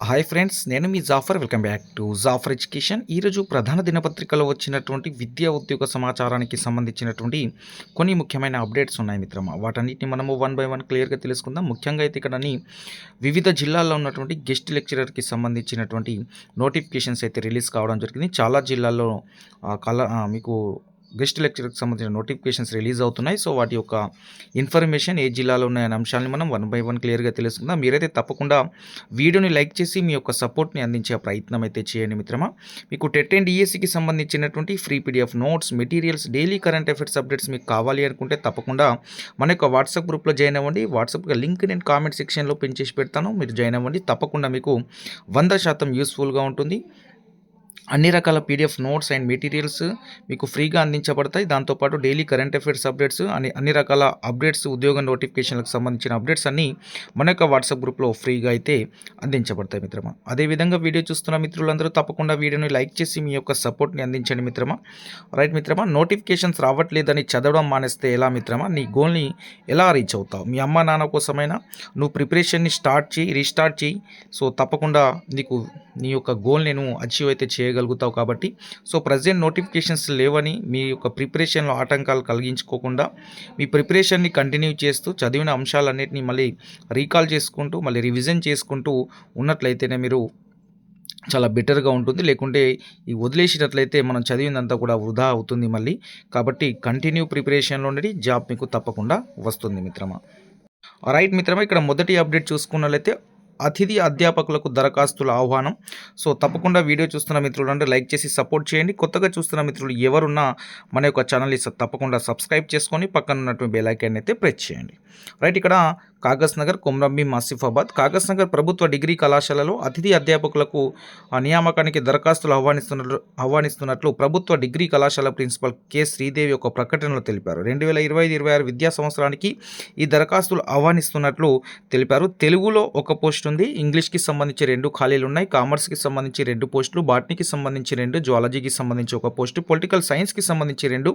Hi friends నేను మీ Jafar welcome back to Jafar education ఈరోజు ప్రధాన దినపత్రికలో వచ్చినటువంటి విద్యా ఉద్యోగ సమాచారానికి సంబంధించినటువంటి కొన్ని ముఖ్యమైన అప్డేట్స్ ఉన్నాయి మిత్రమా. వాటన్నిటిని మనము వన్ బై వన్ క్లియర్గా తెలుసుకుందాం. ముఖ్యంగా అయితే ఇక్కడని వివిధ జిల్లాల్లో ఉన్నటువంటి గెస్ట్ లెక్చరర్కి సంబంధించినటువంటి నోటిఫికేషన్స్ అయితే రిలీజ్ కావడం జరిగింది. చాలా జిల్లాల్లో కళ కల మీకు గెస్ట్ లెక్చర్కి సంబంధించిన నోటిఫికేషన్స్ రిలీజ్ అవుతున్నాయి. సో వాటి యొక్క ఇన్ఫర్మేషన్ ఏ జిల్లాలో ఉన్నాయనే అంశాలను మనం వన్ బై వన్ క్లియర్గా తెలుసుకుందాం. మీరైతే తప్పకుండా వీడియోని లైక్ చేసి మీ యొక్క సపోర్ట్ని అందించే ప్రయత్నం అయితే చేయండి మిత్రమా. మీకు టెట్ అండ్ ఈఎస్సికి సంబంధించినటువంటి free PDF notes materials daily current affairs updates మీకు కావాలి అనుకుంటే తప్పకుండా మన యొక్క వాట్సాప్ గ్రూప్లో జాయిన్ అవ్వండి. వాట్సాప్ లింక్ నేను కామెంట్ సెక్షన్లో పిన్ చేసి పెడతాను. మీరు జాయిన్ అవ్వండి. తప్పకుండా మీకు వంద శాతం యూస్ఫుల్గా ఉంటుంది. అన్ని రకాల పీడిఎఫ్ నోట్స్ అండ్ మెటీరియల్స్ మీకు ఫ్రీగా అందించబడతాయి. దాంతోపాటు డైలీ కరెంట్ అఫైర్స్ అప్డేట్స్ అని అన్ని రకాల అప్డేట్స్ ఉద్యోగ నోటిఫికేషన్లకు సంబంధించిన అప్డేట్స్ అన్నీ మన యొక్క వాట్సాప్ గ్రూప్లో ఫ్రీగా అయితే అందించబడతాయి మిత్రమా. అదేవిధంగా వీడియో చూస్తున్న మిత్రులందరూ తప్పకుండా వీడియోని లైక్ చేసి మీ యొక్క సపోర్ట్ని అందించండి మిత్రమా. రైట్ మిత్రమా నోటిఫికేషన్స్ రావట్లేదని చదవడం మానేస్తే ఎలా మిత్రమా? నీ గోల్ని ఎలా రీచ్ అవుతావు? మీ అమ్మ నాన్న కోసమైనా నువ్వు ప్రిపరేషన్ని స్టార్ట్ చేయి రీస్టార్ట్ చేయి. సో తప్పకుండా నీకు నీ యొక్క గోల్ నేను అచీవ్ అయితే చేయగలుగుతావు కాబట్టి. సో ప్రజెంట్ నోటిఫికేషన్స్ లేవని మీ యొక్క ప్రిపరేషన్లో ఆటంకాలు కలిగించుకోకుండా మీ ప్రిపరేషన్ని కంటిన్యూ చేస్తూ చదివిన అంశాలన్నింటినీ మళ్ళీ రీకాల్ చేసుకుంటూ మళ్ళీ రివిజన్ చేసుకుంటూ ఉన్నట్లయితేనే మీరు చాలా బెటర్గా ఉంటుంది. లేకుంటే ఈ వదిలేసినట్లయితే మనం చదివిందంతా కూడా వృధా అవుతుంది మళ్ళీ. కాబట్టి కంటిన్యూ ప్రిపరేషన్లో ఉండి జాబ్ మీకు తప్పకుండా వస్తుంది మిత్రమా. రైట్ మిత్రమా ఇక్కడ మొదటి అప్డేట్ చూసుకున్నట్లయితే అతిథి అధ్యాపకులకు దరఖాస్తుల ఆహ్వానం. సో తప్పకుండా వీడియో చూస్తున్న మిత్రులు అంటే లైక్ చేసి సపోర్ట్ చేయండి. కొత్తగా చూస్తున్న మిత్రులు ఎవరున్నా మన యొక్క ఛానల్ని తప్పకుండా సబ్స్క్రైబ్ చేసుకొని పక్కన ఉన్నటువంటి బెల్ అయితే ప్రెస్ చేయండి. రైట్ ఇక్కడ కాగజ్ నగర్ కొమ్రంబి ఆసిఫాబాద్ కాగజ్ నగర్ ప్రభుత్వ డిగ్రీ కళాశాలలో అతిథి అధ్యాపకులకు నియామకానికి దరఖాస్తులు ఆహ్వానిస్తున్నట్లు ఆహ్వానిస్తున్నట్లు ప్రభుత్వ డిగ్రీ కళాశాల ప్రిన్సిపల్ కె. శ్రీదేవి ఒక ప్రకటనలో తెలిపారు. రెండు వేల ఇరవై ఐదు ఇరవై ఆరు విద్యా సంవత్సరానికి ఈ దరఖాస్తులు ఆహ్వానిస్తున్నట్లు తెలిపారు. తెలుగులో ఒక పోస్ట్ ఉంది ఇంగ్లీష్కి సంబంధించి రెండు ఖాళీలు ఉన్నాయి. కామర్స్కి సంబంధించి రెండు పోస్టులు బాటనీకి సంబంధించి రెండు జువాలజీకి సంబంధించి ఒక పోస్టు పొలిటికల్ సైన్స్కి సంబంధించి రెండు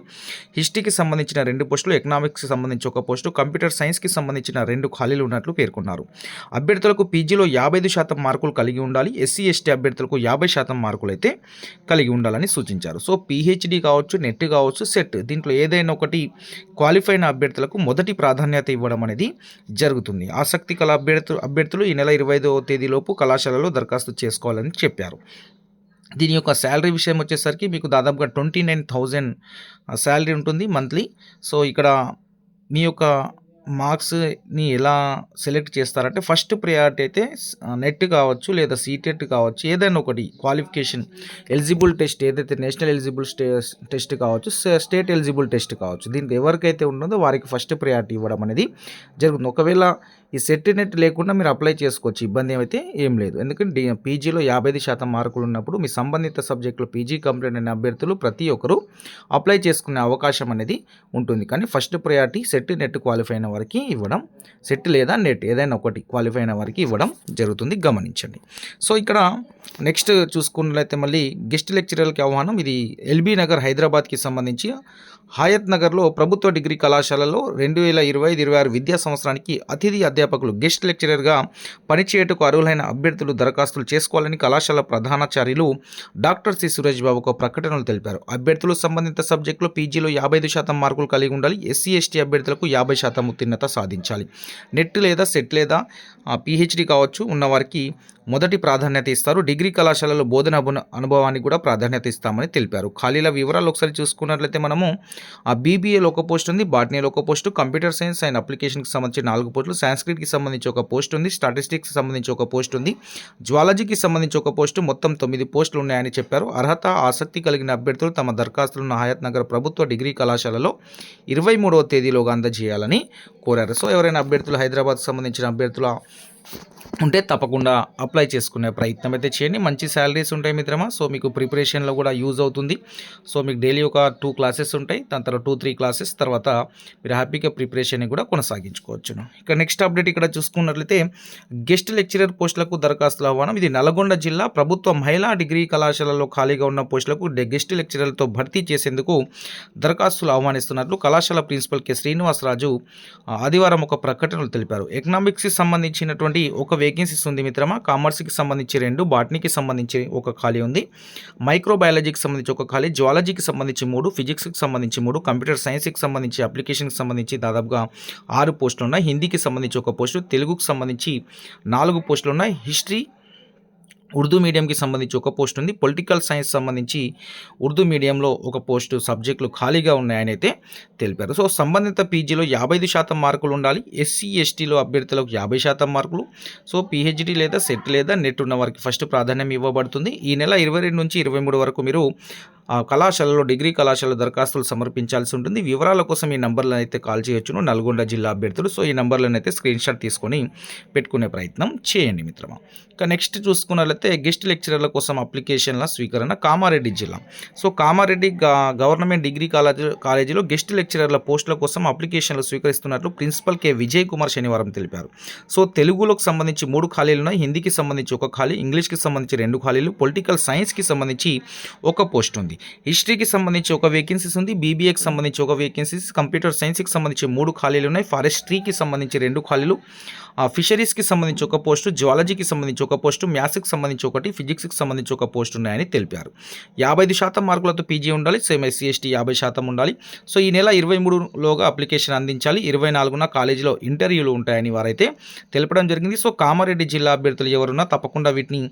హిస్టరీకి సంబంధించిన రెండు పోస్టులు ఎకనామిక్స్కి సంబంధించి ఒక పోస్టు కంప్యూటర్ సైన్స్కి సంబంధించిన రెండు ఖాళీలు ఉన్నట్లు పేర్కొన్నారు. అభ్యర్థులకు పీజీలో యాభై ఐదు శాతం మార్కులు కలిగి ఉండాలి. ఎస్సీ ఎస్టీ అభ్యర్థులకు యాభై శాతం మార్కులు అయితే కలిగి ఉండాలని సూచించారు. సో పీహెచ్డీ కావచ్చు నెట్ కావచ్చు సెట్ దీంట్లో ఏదైనా ఒకటి క్వాలిఫై అయిన అభ్యర్థులకు మొదటి ప్రాధాన్యత ఇవ్వడం అనేది జరుగుతుంది. ఆసక్తి కల అభ్యర్థులు అభ్యర్థులు ఈ నెల ఇరవై ఐదవ తేదీలోపు కళాశాలలో దరఖాస్తు చేసుకోవాలని చెప్పారు. దీని యొక్క శాలరీ విషయం వచ్చేసరికి మీకు దాదాపుగా ట్వంటీ నైన్ థౌజండ్ శాలరీ ఉంటుంది మంత్లీ. సో ఇక్కడ మీ యొక్క మార్క్స్ని ఎలా సెలెక్ట్ చేస్తారంటే ఫస్ట్ ప్రయారిటీ అయితే నెట్ కావచ్చు లేదా సీటెట్ కావచ్చు ఏదైనా ఒకటి క్వాలిఫికేషన్ ఎలిజిబుల్ టెస్ట్ ఏదైతే నేషనల్ ఎలిజిబుల్ స్టే టెస్ట్ కావచ్చు స్టేట్ ఎలిజిబుల్ టెస్ట్ కావచ్చు దీనికి ఎవరికైతే ఉంటుందో వారికి ఫస్ట్ ప్రయారిటీ ఇవ్వడం అనేది జరుగుతుంది. ఒకవేళ ఈ సెట్ నెట్ లేకుండా మీరు అప్లై చేసుకోవచ్చు. ఇబ్బంది అయితే ఏం లేదు. ఎందుకంటే డి పీజీలో యాభై ఐదు శాతం మార్కులు ఉన్నప్పుడు మీ సంబంధిత సబ్జెక్టులో పీజీ కంప్లీట్ అయిన అభ్యర్థులు ప్రతి ఒక్కరూ అప్లై చేసుకునే అవకాశం అనేది ఉంటుంది. కానీ first priority SET NET qualify అయిన వారికి ఇవ్వడం సెట్ లేదా నెట్ ఏదైనా ఒకటి క్వాలిఫై అయిన వారికి ఇవ్వడం జరుగుతుంది. గమనించండి. సో ఇక్కడ నెక్స్ట్ చూసుకున్నట్లయితే మళ్ళీ గెస్ట్ లెక్చరర్కి ఆహ్వానం. ఇది ఎల్బీ నగర్ హైదరాబాద్కి సంబంధించి హయత్ నగర్లో ప్రభుత్వ డిగ్రీ కళాశాలలో రెండు వేల ఇరవై ఐదు ఇరవై ఆరు విద్యా సంవత్సరానికి అతిథి అధ్యాపకులు గెస్ట్ లెక్చరర్గా పనిచేయటకు అర్హులైన అభ్యర్థులు దరఖాస్తులు చేసుకోవాలని కళాశాల ప్రధానాచార్యులు డాక్టర్ సి సురేష్ బాబు ఒక ప్రకటనలు తెలిపారు. అభ్యర్థులు సంబంధిత సబ్జెక్టులో పీజీలో యాభై ఐదు శాతం మార్కులు కలిగి ఉండాలి. ఎస్సీ ఎస్టీ అభ్యర్థులకు యాభై శాతం ఉత్తీర్ణత సాధించాలి. నెట్ లేదా సెట్ లేదా పిహెచ్డి కావచ్చు ఉన్నవారికి మొదటి ప్రాధాన్యత ఇస్తారు. డిగ్రీ కళాశాలలో బోధన అనుభవానికి కూడా ప్రాధాన్యత ఇస్తామని తెలిపారు. ఖాళీల వివరాలు ఒకసారి చూసుకున్నట్లయితే మనము ఆ బీబీఏలో ఒక పోస్ట్ ఉంది బాటనీలో ఒక పోస్టు కంప్యూటర్ సైన్స్ అండ్ అప్లికేషన్కి సంబంధించి నాలుగు పోస్టులు సాంస్క్రిట్కి సంబంధించి ఒక పోస్ట్ ఉంది స్టాటిస్టిక్స్కి సంబంధించి ఒక పోస్ట్ ఉంది జువాలజీకి సంబంధించి ఒక పోస్టు మొత్తం తొమ్మిది పోస్టులు ఉన్నాయని చెప్పారు. అర్హత ఆసక్తి కలిగిన అభ్యర్థులు తమ దరఖాస్తులను హయాత్ నగర్ ప్రభుత్వ డిగ్రీ కళాశాలలో ఇరవై మూడవ తేదీలోగా అందజేయాలని కోరారు. సో ఎవరైనా అభ్యర్థులు హైదరాబాద్ సంబంధించిన అభ్యర్థుల ఉంటే తప్పకుండా అప్లై చేసుకునే ప్రయత్నం అయితే చేయండి. మంచి శాలరీస్ ఉంటాయి మిత్రమా. సో మీకు ప్రిపరేషన్లో కూడా యూజ్ అవుతుంది. సో మీకు డైలీ ఒక టూ క్లాసెస్ ఉంటాయి. దాని తర్వాత టూ త్రీ క్లాసెస్. తర్వాత మీరు హ్యాపీగా ప్రిపరేషన్ కూడా కొనసాగించుకోవచ్చును. ఇక నెక్స్ట్ అప్డేట్ ఇక్కడ చూసుకున్నట్లయితే గెస్ట్ లెక్చరర్ పోస్టులకు దరఖాస్తుల ఆహ్వానం. ఇది నల్గొండ జిల్లా ప్రభుత్వ మహిళా డిగ్రీ కళాశాలలో ఖాళీగా ఉన్న పోస్టులకు గెస్ట్ లెక్చరర్లతో భర్తీ చేసేందుకు దరఖాస్తులు ఆహ్వానిస్తున్నట్లు కళాశాల ప్రిన్సిపల్ కె. శ్రీనివాసరాజు ఆదివారం ఒక ప్రకటనలు తెలిపారు. ఎకనామిక్స్కి సంబంధించినటువంటి ఒక వేకెన్సీస్ ఉంది మిత్రమా? కామర్స్కి సంబంధించి రెండు బాటనీకి సంబంధించి ఒక ఖాళీ ఉంది. మైక్రోబయాలజీకి సంబంధించి ఒక ఖాళీ జువాలజీకి సంబంధించి మూడు ఫిజిక్స్కి సంబంధించి మూడు కంప్యూటర్ సైన్స్కి సంబంధించి అప్లికేషన్కి సంబంధించి దాదాపుగా ఆరు పోస్టులు ఉన్నాయి. హిందీకి సంబంధించి ఒక పోస్టు తెలుగుకి సంబంధించి నాలుగు పోస్టులు ఉన్నాయి. హిస్టరీ ఉర్దూ మీడియంకి సంబంధించి ఒక పోస్ట్ ఉంది. పొలిటికల్ సైన్స్ సంబంధించి ఉర్దూ మీడియంలో ఒక పోస్టు సబ్జెక్టులు ఖాళీగా ఉన్నాయని అయితే తెలిపారు. సో సంబంధిత పీజీలో యాభై ఐదు శాతం మార్కులు ఉండాలి. ఎస్సీ ఎస్టీలో అభ్యర్థులకు యాభై శాతం మార్కులు. సో పిహెచ్డి లేదా సెట్ లేదా నెట్ ఉన్న వారికి ఫస్ట్ ప్రాధాన్యం ఇవ్వబడుతుంది. ఈ నెల ఇరవై రెండు నుంచి ఇరవై మూడు వరకు మీరు ఆ కళాశాలలో డిగ్రీ కళాశాల దరఖాస్తులు సమర్పించాల్సి ఉంటుంది. వివరాల కోసం ఈ నంబర్లను అయితే కాల్ చేయొచ్చును నల్గొండ జిల్లా అభ్యర్థులు. సో ఈ నంబర్లను అయితే స్క్రీన్ షాట్ తీసుకొని పెట్టుకునే ప్రయత్నం చేయండి మిత్రమా. ఇక నెక్స్ట్ చూసుకున్నట్లయితే గెస్ట్ లెక్చరర్ల కోసం అప్లికేషన్ల స్వీకరణ కామారెడ్డి జిల్లా. So Kamareddy government degree college కాలేజీలో గెస్ట్ లెక్చరర్ల పోస్టుల కోసం అప్లికేషన్లు స్వీకరిస్తున్నట్లు ప్రిన్సిపల్ కె. విజయ్ కుమార్ శనివారం తెలిపారు. సో తెలుగులోకి సంబంధించి మూడు ఖాళీలు ఉన్నాయి. హిందీకి సంబంధించి ఒక ఖాళీ ఇంగ్లీష్కి సంబంధించి రెండు ఖాళీలు పొలిటికల్ సైన్స్కి సంబంధించి ఒక పోస్ట్ ఉంది. హిస్టరీకి సంబంధించి ఒక వేకెన్సీస్ ఉంది బీబీఏకి సంబంధించి ఒక వేకెన్సీస్ కంప్యూటర్ సైన్స్కి సంబంధించి మూడు ఖాళీలు ఉన్నాయి ఫారెస్ట్రీకి సంబంధించి రెండు ఖాళీలు. ఫిషరీస్కి సంబంధించి ఒక పోస్టు జువాలజీకి సంబంధించి ఒక పోస్టు మ్యాథ్స్కి సంబంధించి ఒకటి ఫిజిక్స్కి సంబంధించి ఒక పోస్ట్ ఉన్నాయని తెలిపారు. యాభై ఐదు శాతం మార్కులతో పీజీ ఉండాలి సేమ్ ఎస్సీ ఎస్టీ యాభై శాతం ఉండాలి. సో ఈ నెల ఇరవై మూడులోగా అప్లికేషన్ అందించాలి. ఇరవై నాలుగున కాలేజీలో ఇంటర్వ్యూలు ఉంటాయని వారైతే తెలపడం జరిగింది. సో కామారెడ్డి జిల్లా అభ్యర్థులు ఎవరున్నా తప్పకుండా వీటిని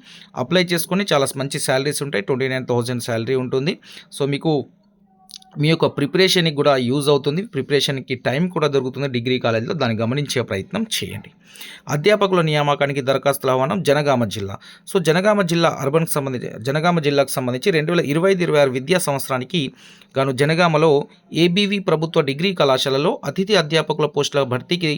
అప్లై చేసుకొని చాలా మంచి శాలరీస్ ఉంటాయి. ట్వంటీ నైన్ థౌజండ్ శాలరీ ఉంటుంది. సో మీకు మీ యొక్క ప్రిపరేషన్కి కూడా యూజ్ అవుతుంది. ప్రిపరేషన్కి టైం కూడా దొరుకుతుంది. డిగ్రీ కాలేజీలో దాన్ని గమనించే ప్రయత్నం చేయండి. అధ్యాపకుల నియామకానికి దరఖాస్తుల ఆహ్వానం జనగామ జిల్లా. సో జనగామ జిల్లా అర్బన్కి సంబంధించి జనగామ జిల్లాకు సంబంధించి రెండు వేల ఇరవై ఐదు ఇరవై ఆరు విద్యా సంవత్సరానికి గాను జనగామలో ఏబీవీ ప్రభుత్వ డిగ్రీ కళాశాలలో అతిథి అధ్యాపకుల పోస్టుల భర్తీకి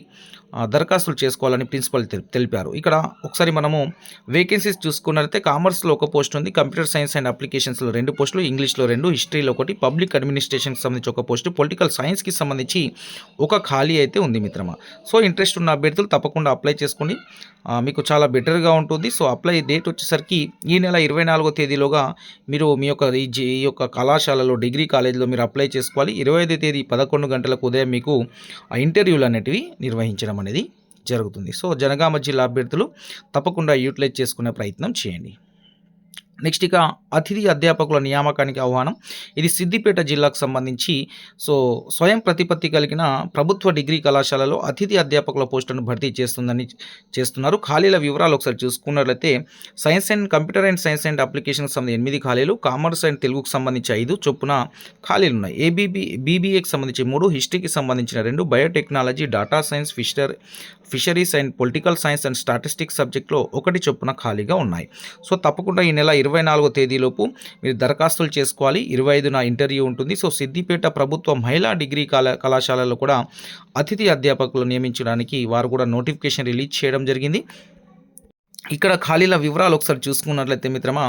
దరఖాస్తులు చేసుకోవాలని ప్రిన్సిపల్ తెల్- తెలిపారు. ఇక్కడ ఒకసారి మనము వేకెన్సీస్ చూసుకున్నట్లయితే కామర్స్లో ఒక పోస్ట్ ఉంది. కంప్యూటర్ సైన్స్ అండ్ అప్లికేషన్స్లో రెండు పోస్టులు ఇంగ్లీష్లో రెండు హిస్టరీలో ఒకటి పబ్లిక్ అడ్మినిస్ట్రేషన్కి సంబంధించి ఒక పోస్టు పొలిటికల్ సైన్స్కి సంబంధించి ఒక ఖాళీ అయితే ఉంది మిత్రమా. సో ఇంట్రెస్ట్ ఉన్న అభ్యర్థులు తప్పకుండా అప్లై చేసుకోండి. మీకు చాలా బెటర్గా ఉంటుంది. సో అప్లై డేట్ వచ్చేసరికి ఈ నెల ఇరవై నాలుగో తేదీలోగా మీరు మీ యొక్క ఈ యొక్క కళాశాలలో డిగ్రీ కాలేజీలో మీరు అప్లై చేసుకోవాలి. ఇరవై ఐదో తేదీ పదకొండు గంటలకు ఉదయం మీకు ఆ ఇంటర్వ్యూలు అనేటివి నిర్వహించడం అనేది జరుగుతుంది. సో జనగామ జిల్లా అభ్యర్థులు తప్పకుండా యూటిలైజ్ చేసుకునే ప్రయత్నం చేయండి. నెక్స్ట్ ఇక అతిథి అధ్యాపకుల నియామకానికి ఆహ్వానం. ఇది సిద్దిపేట జిల్లాకు సంబంధించి సో స్వయం ప్రతిపత్తి కలిగిన ప్రభుత్వ డిగ్రీ కళాశాలలో అతిథి అధ్యాపకుల పోస్టులను భర్తీ చేస్తుందని చేస్తున్నారు. ఖాళీల వివరాలు ఒకసారి చూసుకున్నట్లయితే science and computer and science and అప్లికేషన్కి సంబంధించి ఎనిమిది ఖాళీలు కామర్స్ అండ్ తెలుగుకు సంబంధించి ఐదు చొప్పున ఖాళీలు ఉన్నాయి. ఏబీబీ బీబీఏకి సంబంధించి మూడు హిస్టరీకి సంబంధించిన రెండు biotechnology data science fisher fisheries and political science and statistics సబ్జెక్ట్లో ఒకటి చొప్పున ఖాళీగా ఉన్నాయి. సో తప్పకుండా ఈ నెల ఇరవై నాలుగో తేదీలోపు మీరు దరఖాస్తులు చేసుకోవాలి. ఇరవై ఐదున ఇంటర్వ్యూ ఉంటుంది. సో సిద్దిపేట ప్రభుత్వ మహిళా డిగ్రీ కళా కళాశాలలో కూడా అతిథి అధ్యాపకులు నియమించడానికి వారు కూడా నోటిఫికేషన్ రిలీజ్ చేయడం జరిగింది. ఇక్కడ ఖాళీల వివరాలు ఒకసారి చూసుకున్నట్లయితే మిత్రమా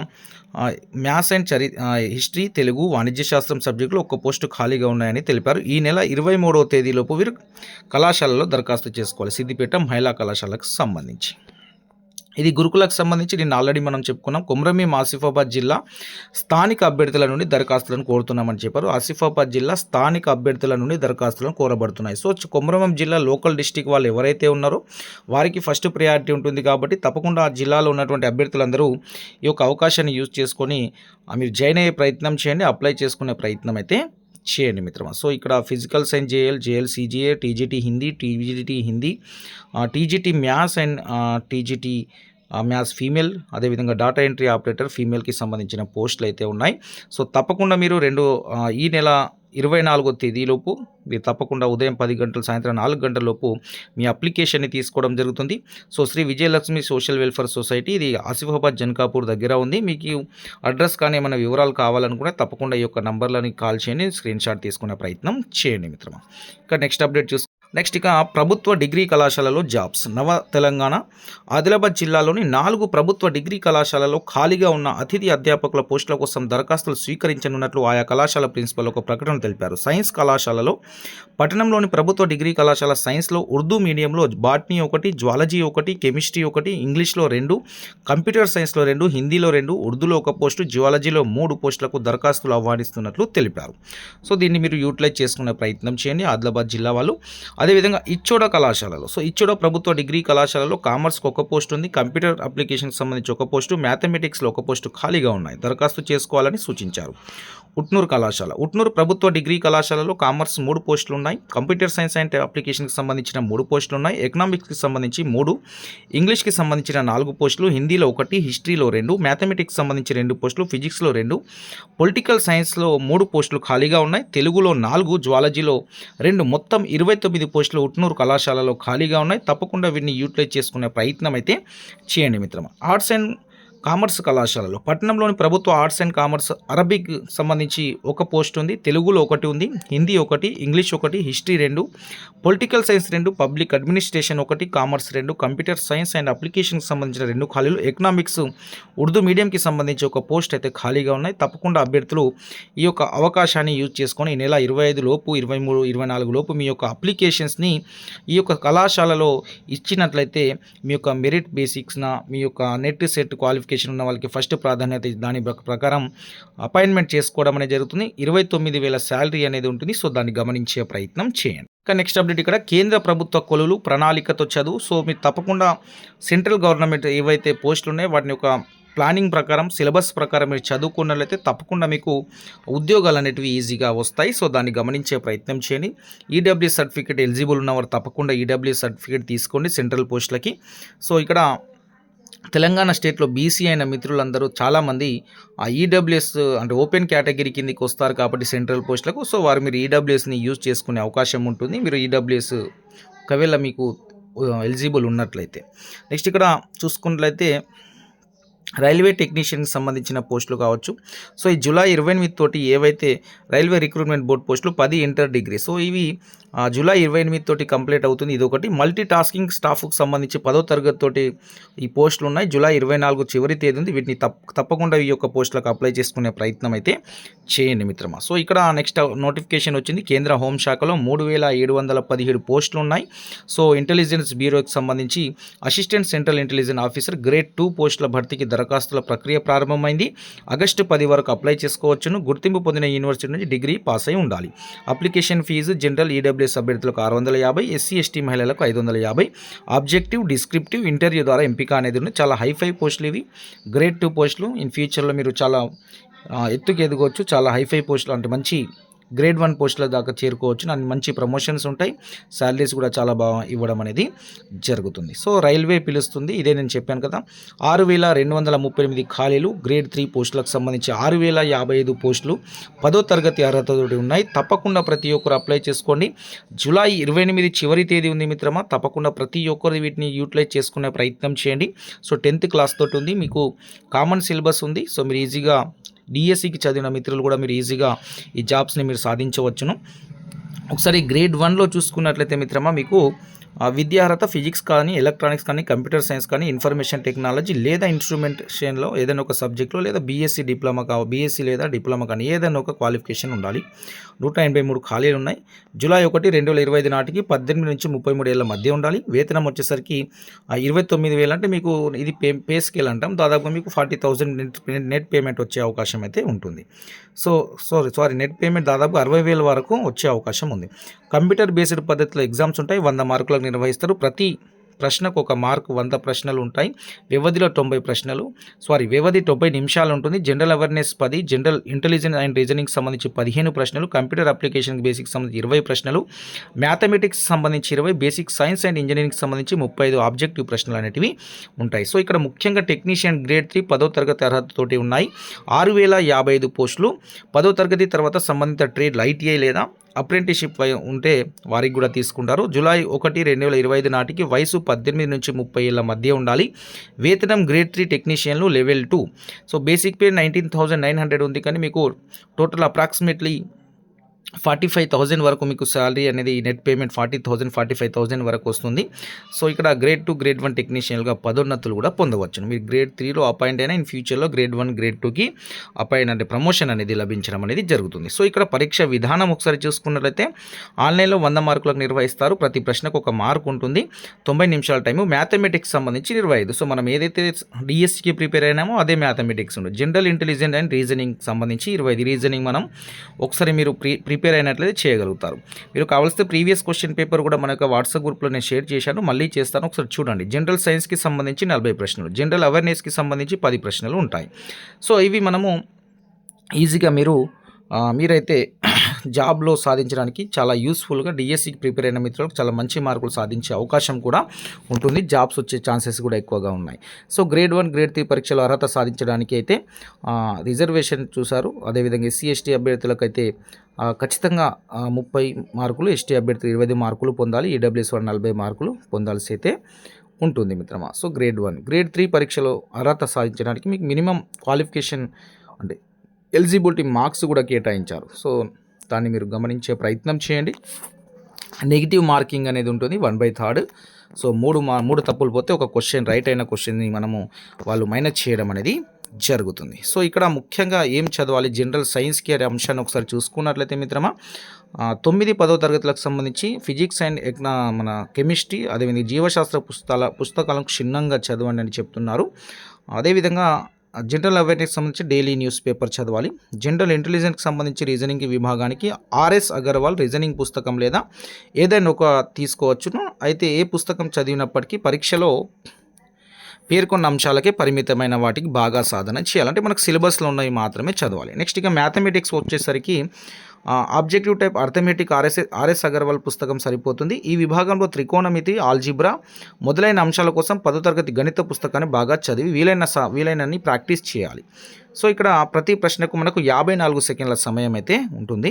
మ్యాథ్స్ అండ్ చరి హిస్టరీ తెలుగు వాణిజ్య శాస్త్రం సబ్జెక్టులో ఒక పోస్టు ఖాళీగా ఉన్నాయని తెలిపారు. ఈ నెల ఇరవై మూడవ తేదీలోపు వీరు కళాశాలలో దరఖాస్తు చేసుకోవాలి. సిద్దిపేట మహిళా కళాశాలకు సంబంధించి. ఇది గురుకులకు సంబంధించి నేను ఆల్రెడీ మనం చెప్పుకున్నాం. కొమ్రమీం ఆసిఫాబాద్ జిల్లా స్థానిక అభ్యర్థుల నుండి దరఖాస్తులను కోరుతున్నామని చెప్పారు. ఆసిఫాబాద్ జిల్లా స్థానిక అభ్యర్థుల నుండి దరఖాస్తులను కోరబడుతున్నాయి. సో కుమ్రమం జిల్లా లోకల్ డిస్టిక్ వాళ్ళు ఎవరైతే ఉన్నారో వారికి ఫస్ట్ ప్రయారిటీ ఉంటుంది కాబట్టి తప్పకుండా ఆ జిల్లాలో ఉన్నటువంటి అభ్యర్థులందరూ ఈ యొక్క అవకాశాన్ని యూజ్ చేసుకొని మీరు జాయిన్ అయ్యే ప్రయత్నం చేయండి అప్లై చేసుకునే ప్రయత్నం అయితే చేయండి మిత్రమా. సో ఇక్కడ physical science JL JL CGA TGT Hindi TGT Hindi TGT maths and TGT maths female అదేవిధంగా డాటా ఎంట్రీ ఆపరేటర్ ఫీమేల్కి సంబంధించిన పోస్టులు అయితే ఉన్నాయి. సో తప్పకుండా మీరు రెండు ఈ నెల ఇరవై నాలుగో తేదీలోపు మీరు తప్పకుండా ఉదయం పది గంటలు సాయంత్రం నాలుగు గంటల లోపు మీ అప్లికేషన్ని తీసుకోవడం జరుగుతుంది. So Shri Vijayalakshmi social welfare society ఇది ఆసిఫాబాద్ జన్కాపూర్ దగ్గర ఉంది. మీకు అడ్రస్ కానీ ఏమైనా వివరాలు కావాలనుకుంటే తప్పకుండా ఈ యొక్క నంబర్లని కాల్ చేయండి. స్క్రీన్ షాట్ తీసుకునే ప్రయత్నం చేయండి మిత్రమా. ఇక నెక్స్ట్ అప్డేట్ చూస్ నెక్స్ట్ ఇక ప్రభుత్వ డిగ్రీ కళాశాలలో జాబ్స్ నవ తెలంగాణ ఆదిలాబాద్ జిల్లాలోని నాలుగు ప్రభుత్వ డిగ్రీ కళాశాలలో ఖాళీగా ఉన్న అతిథి అధ్యాపకుల పోస్టుల కోసం దరఖాస్తులు స్వీకరించనున్నట్లు ఆయా కళాశాల ప్రిన్సిపల్ ఒక ప్రకటన తెలిపారు. సైన్స్ కళాశాలలో పట్టణంలోని ప్రభుత్వ డిగ్రీ కళాశాల సైన్స్లో ఉర్దూ మీడియంలో బాట్నీ ఒకటి జ్వాలజీ ఒకటి కెమిస్ట్రీ ఒకటి ఇంగ్లీష్లో రెండు కంప్యూటర్ సైన్స్లో రెండు హిందీలో రెండు ఉర్దూలో ఒక పోస్టు జియాలజీలో మూడు పోస్టులకు దరఖాస్తులు ఆహ్వానిస్తున్నట్లు తెలిపారు. సో దీన్ని మీరు యూటిలైజ్ చేసుకునే ప్రయత్నం చేయండి. ఆదిలాబాద్ జిల్లా వాళ్ళు అదేవిధంగా ఇచ్చోడ కళాశాలలో. సో ఇచ్చోడ ప్రభుత్వ డిగ్రీ కళాశాలలో కామర్స్కి ఒక పోస్ట్ ఉంది. కంప్యూటర్ అప్లికేషన్కి సంబంధించి ఒక పోస్టు. మ్యాథమెటిక్స్లో ఒక పోస్టు ఖాళీగా ఉన్నాయి. దరఖాస్తు చేసుకోవాలని సూచించారు. ఉట్నూరు కళాశాల. ఉట్నూరు ప్రభుత్వ డిగ్రీ కళాశాలలో కామర్స్ మూడు పోస్టులు ఉన్నాయి కంప్యూటర్ సైన్స్ అండ్ అప్లికేషన్కి సంబంధించిన మూడు పోస్టులు ఉన్నాయి ఎకనామిక్స్కి సంబంధించి మూడు. ఇంగ్లీష్కి సంబంధించిన నాలుగు పోస్టులు హిందీలో ఒకటి హిస్టరీలో రెండు మ్యాథమెటిక్స్ సంబంధించి రెండు పోస్టులు ఫిజిక్స్లో రెండు. పొలిటికల్ సైన్స్లో మూడు పోస్టులు ఖాళీగా ఉన్నాయి. తెలుగులో నాలుగు జువాలజీలో రెండు. మొత్తం ఇరవై తొమ్మిది పోస్టులు ఉట్నూరు కళాశాలలో ఖాళీగా ఉన్నాయి. తప్పకుండా వీటిని యూటిలైజ్ చేసుకునే ప్రయత్నం అయితే చేయండి మిత్రమా. ఆర్ట్స్ అండ్ కామర్స్ కళాశాలలో. పట్టణంలోని ప్రభుత్వ ఆర్ట్స్ అండ్ కామర్స్ అరబిక్ సంబంధించి ఒక పోస్ట్ ఉంది. తెలుగులో ఒకటి ఉంది. హిందీ ఒకటి ఇంగ్లీష్ ఒకటి హిస్టరీ రెండు పొలిటికల్ సైన్స్ రెండు పబ్లిక్ అడ్మినిస్ట్రేషన్ ఒకటి కామర్స్ రెండు కంప్యూటర్ సైన్స్ అండ్ అప్లికేషన్కి సంబంధించిన రెండు ఖాళీలు. ఎకనామిక్స్ ఉర్దూ మీడియంకి సంబంధించి ఒక పోస్ట్ అయితే ఖాళీగా ఉన్నాయి. తప్పకుండా అభ్యర్థులు ఈ యొక్క అవకాశాన్ని యూజ్ చేసుకొని ఈ నెల ఇరవై ఐదు లోపు ఇరవై మూడు ఇరవై నాలుగు లోపు మీ యొక్క అప్లికేషన్స్ని ఈ యొక్క కళాశాలలో ఇచ్చినట్లయితే మీ యొక్క మెరిట్ బేసిక్స్న మీ యొక్క నెట్ సెట్ క్వాలిఫికేషన్ ఉన్న వాళ్ళకి ఫస్ట్ ప్రాధాన్యత దాని ప్రకారం అపాయింట్మెంట్ చేసుకోవడం అనేది జరుగుతుంది. ఇరవై తొమ్మిది వేల శాలరీ అనేది ఉంటుంది. సో దాన్ని గమనించే ప్రయత్నం చేయండి. ఇంకా నెక్స్ట్ అప్డేట్ ఇక్కడ. కేంద్ర ప్రభుత్వ కొలులు ప్రణాళికతో చదువు. సో మీరు తప్పకుండా సెంట్రల్ గవర్నమెంట్ ఏవైతే పోస్టులు ఉన్నాయో వాటిని ఒక ప్లానింగ్ ప్రకారం సిలబస్ ప్రకారం మీరు చదువుకున్నట్లయితే తప్పకుండా మీకు ఉద్యోగాలు అనేటివి ఈజీగా వస్తాయి. సో దాన్ని గమనించే ప్రయత్నం చేయండి. ఈడబ్ల్యూ సర్టిఫికేట్ ఎలిజిబుల్ ఉన్నవారు తప్పకుండా ఈడబ్ల్యూ సర్టిఫికేట్ తీసుకోండి సెంట్రల్ పోస్టులకి. సో ఇక్కడ తెలంగాణ స్టేట్లో బీసీ అయిన మిత్రులందరూ చాలామంది ఆ ఈడబ్ల్యూఎస్ అంటే ఓపెన్ కేటగిరీ కిందకి వస్తారు కాబట్టి సెంట్రల్ పోస్టులకు. సో వారు మీరు ఈడబ్ల్యూఎస్ని యూజ్ చేసుకునే అవకాశం ఉంటుంది. మీరు ఈడబ్ల్యూఎస్ ఒకవేళ మీకు ఎలిజిబుల్ ఉన్నట్లయితే. నెక్స్ట్ ఇక్కడ చూసుకున్నట్లయితే రైల్వే టెక్నీషియన్కి సంబంధించిన పోస్టులు కావచ్చు. సో ఈ జూలై ఇరవై ఎనిమిది తోటి ఏవైతే రైల్వే రిక్రూట్మెంట్ బోర్డ్ పోస్టులు పది ఇంటర్ డిగ్రీ. సో ఇవి జూలై ఇరవై ఎనిమిది తోటి కంప్లీట్ అవుతుంది. ఇది ఒకటి. మల్టీ టాస్కింగ్ స్టాఫ్కి సంబంధించి పదో తరగతి తోటి ఈ పోస్టులు ఉన్నాయి. జూలై ఇరవై నాలుగు చివరి తేదీ ఉంది వీటిని తప్ప తప్పకుండా ఈ యొక్క పోస్టులకు అప్లై చేసుకునే ప్రయత్నం అయితే చేయండి మిత్రమా. సో ఇక్కడ నెక్స్ట్ నోటిఫికేషన్ వచ్చింది. కేంద్ర హోంశాఖలో మూడు వేల ఏడు వందల పదిహేడు పోస్టులు ఉన్నాయి. సో ఇంటెలిజెన్స్ బ్యూరోకి సంబంధించి assistant central intelligence officer grade two పోస్టుల భర్తీకి దరఖాస్తుల ప్రక్రియ ప్రారంభమైంది. ఆగస్టు పది వరకు అప్లై చేసుకోవచ్చును. గుర్తింపు పొందిన యూనివర్సిటీ నుంచి డిగ్రీ పాస్ అయి ఉండాలి. అప్లికేషన్ ఫీజు జనరల్ ఈడబ్ల్యూఎస్ అభ్యర్థులకు ఆరు వందల యాభై ఎస్సీ ఎస్టీ మహిళలకు ఐదు వందల యాభై. ఆబ్జెక్టివ్ డిస్క్రిప్టివ్ ఇంటర్వ్యూ ద్వారా ఎంపిక అనేది ఉంది. చాలా హైఫై పోస్టులు ఇవి. గ్రేడ్ టూ పోస్టులు. ఇన్ ఫ్యూచర్లో మీరు చాలా ఎత్తుకు ఎదగవచ్చు. చాలా హైఫై పోస్టులు అంటే మంచి గ్రేడ్ వన్ పోస్టుల దాకా చేరుకోవచ్చు. దానికి మంచి ప్రమోషన్స్ ఉంటాయి. శాలరీస్ కూడా చాలా బాగా ఇవ్వడం అనేది జరుగుతుంది. సో రైల్వే పిలుస్తుంది. ఇదే నేను చెప్పాను కదా. ఆరు వేల రెండు వందల ముప్పై ఎనిమిది ఖాళీలు గ్రేడ్ త్రీ పోస్టులకు సంబంధించి ఆరు వేల యాభై ఐదు పోస్టులు పదో తరగతి అర్హతతోటి ఉన్నాయి. తప్పకుండా ప్రతి ఒక్కరు అప్లై చేసుకోండి. జూలై ఇరవై ఎనిమిది చివరి తేదీ ఉంది మిత్రమా. తప్పకుండా ప్రతి ఒక్కరు వీటిని యూటిలైజ్ చేసుకునే ప్రయత్నం చేయండి. సో టెన్త్ క్లాస్ తోటి ఉంది. మీకు కామన్ సిలబస్ ఉంది. సో మీరు ఈజీగా డిఎస్సికి చదివిన మిత్రులు కూడా మీరు ఈజీగా ఈ జాబ్స్ని మీరు సాధించవచ్చును. ఒకసారి గ్రేడ్ వన్లో చూసుకున్నట్లయితే మిత్రమా మీకు విద్యార్హత ఫిజిక్స్ కానీ ఎలక్ట్రానిక్స్ కానీ కంప్యూటర్ సైన్స్ కానీ ఇన్ఫర్మేషన్ టెక్నాలజీ లేదా ఇన్స్ట్రుమెంటేషన్లో ఏదైనా ఒక సబ్జెక్ట్లో లేదా బీఎస్సీ డిప్లొమా కా బీఎస్సీ లేదా డిప్లొమా కానీ ఏదైనా ఒక క్వాలిఫికేషన్ ఉండాలి. నూట ఎనభై మూడు ఖాళీలు ఉన్నాయి. జూలై ఒకటి రెండు వేల ఇరవై ఐదు నాటికి పద్దెనిమిది నుంచి ముప్పై మూడు ఏళ్ళ మధ్య ఉండాలి. వేతనం వచ్చేసరికి ఆ, ఇరవై తొమ్మిది వేలు అంటే మీకు ఇది పే పే స్కేల్ అంటాం. దాదాపు మీకు forty thousand net net payment వచ్చే అవకాశం అయితే ఉంటుంది. So sorry sorry net payment దాదాపు అరవై వేల వరకు వచ్చే అవకాశం ఉంది. కంప్యూటర్ బేస్డ్ పద్ధతిలో ఎగ్జామ్స్ ఉంటాయి. వంద మార్కులకు నిర్వహిస్తారు. ప్రతి ప్రశ్నకు ఒక మార్కు వంద ప్రశ్నలు ఉంటాయి. వ్యవధిలో తొంభై ప్రశ్నలు. సారీ వ్యవధి తొంభై నిమిషాలు ఉంటుంది. జనరల్ అవేర్నెస్ పది జనరల్ ఇంటెలిజెన్స్ అండ్ రీజనింగ్ సంబంధించి పదిహేను ప్రశ్నలు. కంప్యూటర్ అప్లికేషన్ బేసిక్ సంబంధించి ఇరవై ప్రశ్నలు. మ్యాథమెటిక్స్ సంబంధించి ఇరవై బేసిక్ సైన్స్ అండ్ ఇంజనీరింగ్ సంబంధించి ముప్పై ఐదు ఆబ్జెక్టివ్ ప్రశ్నలు అనేటివి ఉంటాయి. సో ఇక్కడ ముఖ్యంగా టెక్నీషియన్ గ్రేడ్ త్రీ పదో తరగతి అర్హతతోటి ఉన్నాయి. ఆరు వేల యాభై ఐదు పోస్టులు. పదో తరగతి తర్వాత సంబంధిత ట్రేడ్ ఐటీఐ లేదా అప్రెంటిషిప్ వై- ఉంటే వారికి కూడా తీసుకుంటారు. జూలై ఒకటి రెండు వేల ఇరవై ఐదు నాటికి వయసు పద్దెనిమిది నుంచి ముప్పై ఏళ్ళ మధ్య ఉండాలి. వేతనం grade three టెక్నీషియన్లు level two. So basic pay nineteen thousand nine hundred ఉంది కానీ మీకు total approximately forty five thousand వరకు మీకు శాలరీ అనేది net payment forty thousand forty five thousand వరకు వస్తుంది. సో ఇక్కడ గ్రేడ్ టూ గ్రేడ్ వన్ టెక్నీషియన్గా పదోన్నతులు కూడా పొందవచ్చు మీరు గ్రేడ్ త్రీలో అపాయింట్ అయినా ఇన్ ఫ్యూచర్లో గ్రేడ్ వన్ గ్రేడ్ టూకి అపాయింట్ అంటే ప్రమోషన్ అనేది లభించడం అనేది జరుగుతుంది. సో ఇక్కడ పరీక్ష విధానం ఒకసారి చూసుకున్నట్లయితే ఆన్లైన్లో వంద మార్కులకు నిర్వహిస్తారు. ప్రతి ప్రశ్నకు ఒక మార్క్ ఉంటుంది. తొంభై నిమిషాల టైము. మ్యాథమెటిక్స్ సంబంధించి నిర్వహిదు సో మనం ఏదైతే డిఎస్సికి ప్రిపేర్ అయినామో అదే మ్యాథమెటిక్స్ ఉండదు జనరల్ ఇంటెలిజెంట్ అండ్ రీజనింగ్ సంబంధించి ఇరవై ఐదు రీజనింగ్ మనం ఒకసారి మీరు ప్రీ ప్రిపేర్ అయినట్లయితే చేయగలుగుతారు. మీరు కావాల్సిన ప్రీవియస్ క్వశ్చన్ పేపర్ కూడా మన యొక్క వాట్సాప్ గ్రూప్లో నేను షేర్ చేశాను. మళ్ళీ చేస్తాను. ఒకసారి చూడండి. జనరల్ సైన్స్కి సంబంధించి నలభై ప్రశ్నలు జనరల్ అవేర్నెస్కి సంబంధించి పది ప్రశ్నలు ఉంటాయి. సో ఇవి మనము ఈజీగా మీరు మీరైతే జాబ్లో సాధించడానికి చాలా యూస్ఫుల్గా డిఎస్సికి ప్రిపేర్ అయిన మిత్రులకు చాలా మంచి మార్కులు సాధించే అవకాశం కూడా ఉంటుంది. జాబ్స్ వచ్చే ఛాన్సెస్ కూడా ఎక్కువగా ఉన్నాయి. So grade one grade three పరీక్షలో అర్హత సాధించడానికి అయితే రిజర్వేషన్ చూశారు. అదేవిధంగా ఎస్సీ ఎస్టీ అభ్యర్థులకు అయితే ఖచ్చితంగా ముప్పై మార్కులు ఎస్టీ అభ్యర్థులు ఇరవై మార్కులు పొందాలి ఈడబ్ల్యూఎస్ వన్ నలభై మార్కులు పొందాల్సి అయితే ఉంటుంది మిత్రమా. So grade one grade three పరీక్షలో అర్హత సాధించడానికి మీకు మినిమం క్వాలిఫికేషన్ అంటే ఎలిజిబిలిటీ మార్క్స్ కూడా కేటాయించారు. సో దాన్ని మీరు గమనించే ప్రయత్నం చేయండి. నెగిటివ్ మార్కింగ్ అనేది ఉంటుంది వన్ బై థర్డ్ సో మూడు మా మూడు తప్పులు పోతే ఒక క్వశ్చన్ రైట్ అయిన క్వశ్చన్ని మనము వాళ్ళు మైనస్ చేయడం అనేది జరుగుతుంది. సో ఇక్కడ ముఖ్యంగా ఏం చదవాలి? జనరల్ సైన్స్కి అనే అంశాన్ని ఒకసారి చూసుకున్నట్లయితే మిత్రమా తొమ్మిది పదో తరగతులకు సంబంధించి ఫిజిక్స్ అండ్ ఎగ్నా మన కెమిస్ట్రీ అదేవిధంగా జీవశాస్త్ర పుస్తకాల పుస్తకాలను క్షుణ్ణంగా చదవండి అని చెప్తున్నారు. అదేవిధంగా జనరల్ అవేర్నెస్ సంబంధించి డైలీ న్యూస్ పేపర్ చదవాలి. జనరల్ ఇంటెలిజెన్స్కి సంబంధించి రీజనింగ్ విభాగానికి ఆర్ఎస్ అగర్వాల్ రీజనింగ్ పుస్తకం లేదా ఏదైనా ఒక తీసుకోవచ్చును. అయితే ఏ పుస్తకం చదివినప్పటికీ పరీక్షలో పేర్కొన్న అంశాలకే పరిమితమైన వాటికి బాగా సాధన చేయాలంటే మనకు సిలబస్లో ఉన్నవి మాత్రమే చదవాలి. నెక్స్ట్ ఇక మ్యాథమెటిక్స్ వచ్చేసరికి objective type arithmetic R S R S Agarwal పుస్తకం సరిపోతుంది. ఈ విభాగంలో త్రికోణమితి ఆల్జిబ్రా మొదలైన అంశాల కోసం పదో తరగతి గణిత పుస్తకాన్ని బాగా చదివి వీలైన సా వీలైనన్ని ప్రాక్టీస్ చేయాలి. సో ఇక్కడ ప్రతి ప్రశ్నకు మనకు యాభై నాలుగు సెకండ్ల సమయం అయితే ఉంటుంది.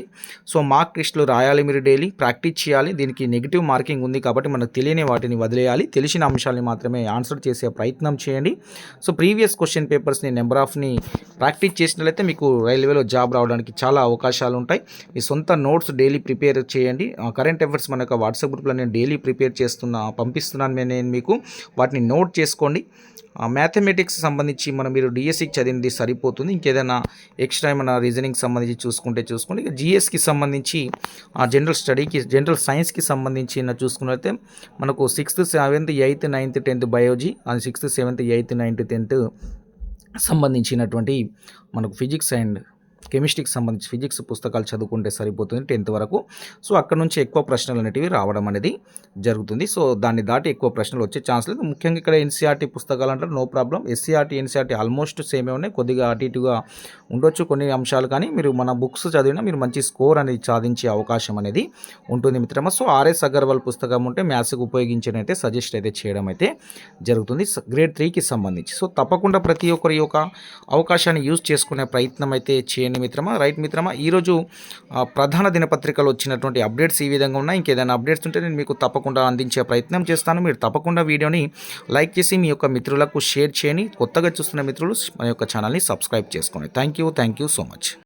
సో మార్క్ టెస్ట్లు రాయాలి మీరు డైలీ ప్రాక్టీస్ చేయాలి దీనికి నెగిటివ్ మార్కింగ్ ఉంది కాబట్టి మనకు తెలియని వాటిని వదిలేయాలి తెలిసిన అంశాలని మాత్రమే ఆన్సర్ చేసే ప్రయత్నం చేయండి. సో ప్రీవియస్ క్వశ్చన్ పేపర్స్ని నెంబర్ ఆఫ్ని ప్రాక్టీస్ చేసినట్లయితే మీకు రైల్వేలో జాబ్ రావడానికి చాలా అవకాశాలు ఉంటాయి. మీ సొంత నోట్స్ డైలీ ప్రిపేర్ చేయండి. కరెంట్ అఫైర్స్ మన వాట్సాప్ గ్రూప్లో నేను డైలీ ప్రిపేర్ చేస్తున్నా పంపిస్తున్నాను నేను మీకు. వాటిని నోట్ చేసుకోండి. మ్యాథమెటిక్స్ సంబంధించి మనం మీరు డిఎస్సికి చదివినది సరిపోతుంది. ఇంకేదైనా ఎక్స్ట్రా ఏమైనా రీజనింగ్ సంబంధించి చూసుకుంటే చూసుకోండి. ఇక జిఎస్కి సంబంధించి జనరల్ స్టడీకి జనరల్ సైన్స్కి సంబంధించి చూసుకున్నట్లయితే మనకు sixth seventh eighth ninth tenth బయోజీ and sixth seventh eighth ninth tenth సంబంధించినటువంటి మనకు ఫిజిక్స్ అండ్ కెమిస్ట్రీకి సంబంధించి ఫిజిక్స్ పుస్తకాలు చదువుకుంటే సరిపోతుంది టెన్త్ వరకు. సో అక్కడ నుంచి ఎక్కువ ప్రశ్నలు అనేటివి రావడం అనేది జరుగుతుంది. సో దాన్ని దాటి ఎక్కువ ప్రశ్నలు వచ్చే ఛాన్స్ లేదు. ముఖ్యంగా ఇక్కడ ఎన్సీఆర్టీ పుస్తకాలు అంటారు no problem. SCERT NCERT almost సేమే ఉన్నాయి. కొద్దిగా అటు ఇటుగా ఉండొచ్చు కొన్ని అంశాలు కానీ మీరు మన బుక్స్ చదివినా మీరు మంచి స్కోర్ అనేది సాధించే అవకాశం అనేది ఉంటుంది మిత్రమా. సో ఆర్ఎస్ అగర్వాల్ పుస్తకం ఉంటే మ్యాథ్స్కి ఉపయోగించినైతే సజెస్ట్ అయితే చేయడం అయితే జరుగుతుంది. గ్రేడ్ త్రీకి సంబంధించి. సో తప్పకుండా ప్రతి ఒక్కరి యొక్క అవకాశాన్ని యూజ్ చేసుకునే ప్రయత్నం అయితే చేయండి మిత్రమా? రైట్ మిత్రమా? ఈరోజు ప్రధాన దినపత్రికలు వచ్చినటువంటి అప్డేట్స్ ఈ విధంగా ఉన్నాయి. ఇంకేదైనా అప్డేట్స్ ఉంటే నేను మీకు తప్పకుండా అందించే ప్రయత్నం చేస్తాను. మీరు తప్పకుండా వీడియోని లైక్ చేసి మీ యొక్క మిత్రులకు షేర్ చేయని కొత్తగా చూస్తున్న మిత్రులు మన యొక్క ఛానల్ని సబ్స్క్రైబ్ చేసుకోండి thank you. Thank you so much.